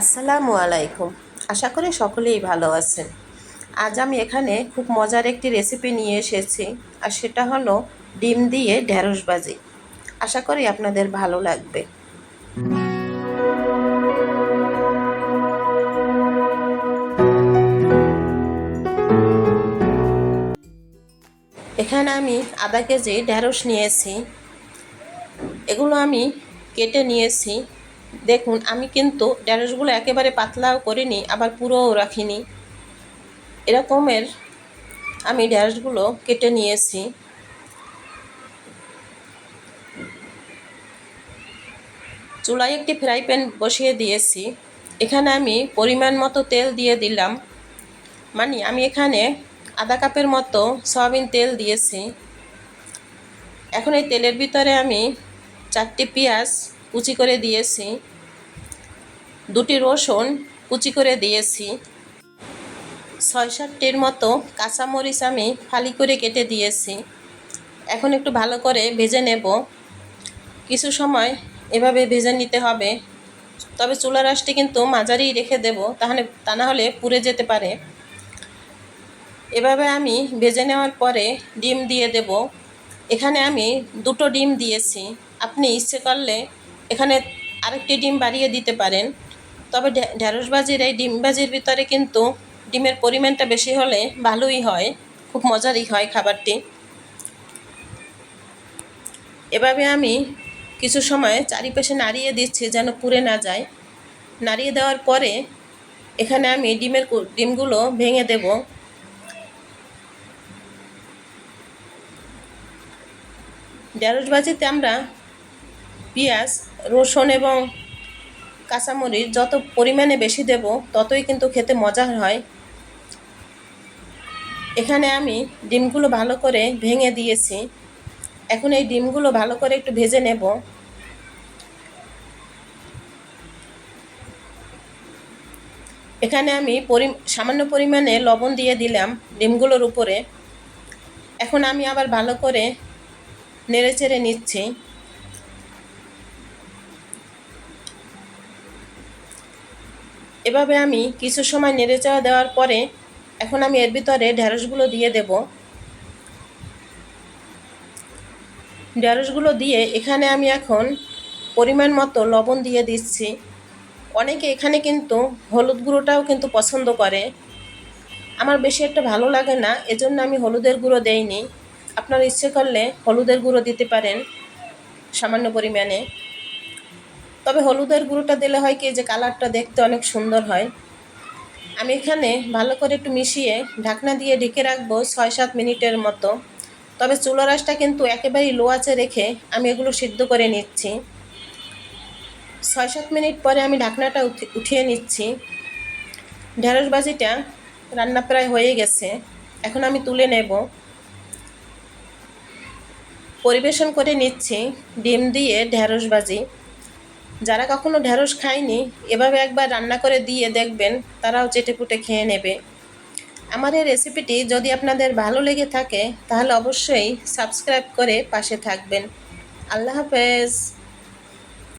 আসসালামু আলাইকুম। আশা করি সকলেই ভালো আছেন। আজ আমি এখানে খুব মজার একটি রেসিপি নিয়ে এসেছি, আর সেটা হলো ডিম দিয়ে ঢ্যাঁড়স ভাজি। আশা করি আপনাদের ভালো লাগবে। এখানে আমি আধা কেজি ঢ্যাঁড়স নিয়েছি। এগুলো আমি কেটে নিয়েছি। দেখুন, আমি কিন্তু ঢ্যাঁড়সগুলো একেবারে পাতলাও করিনি, আবার পুরোও রাখিনি। এরকমের আমি ঢ্যাঁড়সগুলো কেটে নিয়েছি। চুলায় একটি ফ্রাই প্যান বসিয়ে দিয়েছি। এখানে আমি পরিমাণ মতো তেল দিয়ে দিলাম। মানে আমি এখানে আধা কাপের মতো সয়াবিন তেল দিয়েছি। এখন এই তেলের ভিতরে আমি চারটি পেঁয়াজ কুচি করে দিয়েছি। দুটি রসুন কুচি করে দিয়েছি। ছয় সাতটির মতো কাঁচামরিচ আমি ফালি করে কেটে দিয়েছি। এখন একটু ভালো করে ভেজে নেব। কিছু সময় এভাবে ভেজে নিতে হবে। তবে চুলার আঁশটি কিন্তু মাঝারি রেখে দেব, তাহলে তা না হলে পুড়ে যেতে পারে। এভাবে আমি ভেজে নেওয়ার পরে ডিম দিয়ে দেব। এখানে আমি দুটো ডিম দিয়েছি। আপনি ইচ্ছে করলে এখানে আরেকটি ডিম বাড়িয়ে দিতে পারেন। তবে ঢ্যাঁড়স ভাজির এই ডিম ভাজির ভিতরে কিন্তু ডিমের পরিমাণটা বেশি হলে ভালোই হয়, খুব মজারই হয় খাবারটি। এভাবে আমি কিছু সময় চারিপাশে নাড়িয়ে দিচ্ছি যেন পুড়ে না যায়। নাড়িয়ে দেওয়ার পরে এখানে আমি ডিমের ডিমগুলো ভেঙে দেব। ভাজিতে আমরা পেঁয়াজ রসুন এবং কাঁচামরিচ যত পরিমাণে বেশি দেব, ততই কিন্তু খেতে মজা হয়। এখানে আমি ডিমগুলো ভালো করে ভেঙে দিয়েছি। এখন এই ডিমগুলো ভালো করে একটু ভেজে নেব। এখানে আমি পরি, সামান্য পরিমাণে লবণ দিয়ে দিলাম ডিমগুলোর উপরে। এখন আমি আবার ভালো করে নেড়ে চেড়ে নিচ্ছি। এভাবে আমি কিছু সময় নেড়ে চাওয়া দেওয়ার পরে এখন আমি এর ভিতরে ঢ্যাঁড়সগুলো দিয়ে দেব। ঢ্যাঁড়সগুলো দিয়ে এখানে আমি এখন পরিমাণ মতো লবণ দিয়ে দিচ্ছি। অনেকে এখানে কিন্তু হলুদ গুঁড়োটাও কিন্তু পছন্দ করে। আমার বেশি একটা ভালো লাগে না, এজন্য আমি হলুদের গুঁড়ো দেইনি। আপনার ইচ্ছে করলে হলুদের গুঁড়ো দিতে পারেন সামান্য পরিমাণে। তবে হলুদের গুঁড়োটা দিলে হয় কি যে কালারটা দেখতে অনেক সুন্দর হয়। আমি এখানে ভালো করে একটু মিশিয়ে ঢাকনা দিয়ে ঢেকে রাখব ছয় সাত মিনিটের মতো। তবে চুলো রাসটা কিন্তু একেবারেই লো আছে রেখে আমি এগুলো সিদ্ধ করে নিচ্ছি। ছয় সাত মিনিট পরে আমি ঢাকনাটা উঠিয়ে নিচ্ছি। ঢেঁড়স বাজিটা রান্না প্রায় হয়ে গেছে। এখন আমি তুলে নেব। পরিবেশন করে নিচ্ছি। ডিম দিয়ে ঢেঁড়স বাজি যারা কখনো ঢ্যাঁড়স খায়নি, এভাবে একবার রান্না করে দিয়ে দেখবেন তারাও চেটেপুটে খেয়ে নেবে। আমার এই রেসিপিটি যদি আপনাদের ভালো লেগে থাকে, তাহলে অবশ্যই সাবস্ক্রাইব করে পাশে থাকবেন। আল্লাহ হাফেজ।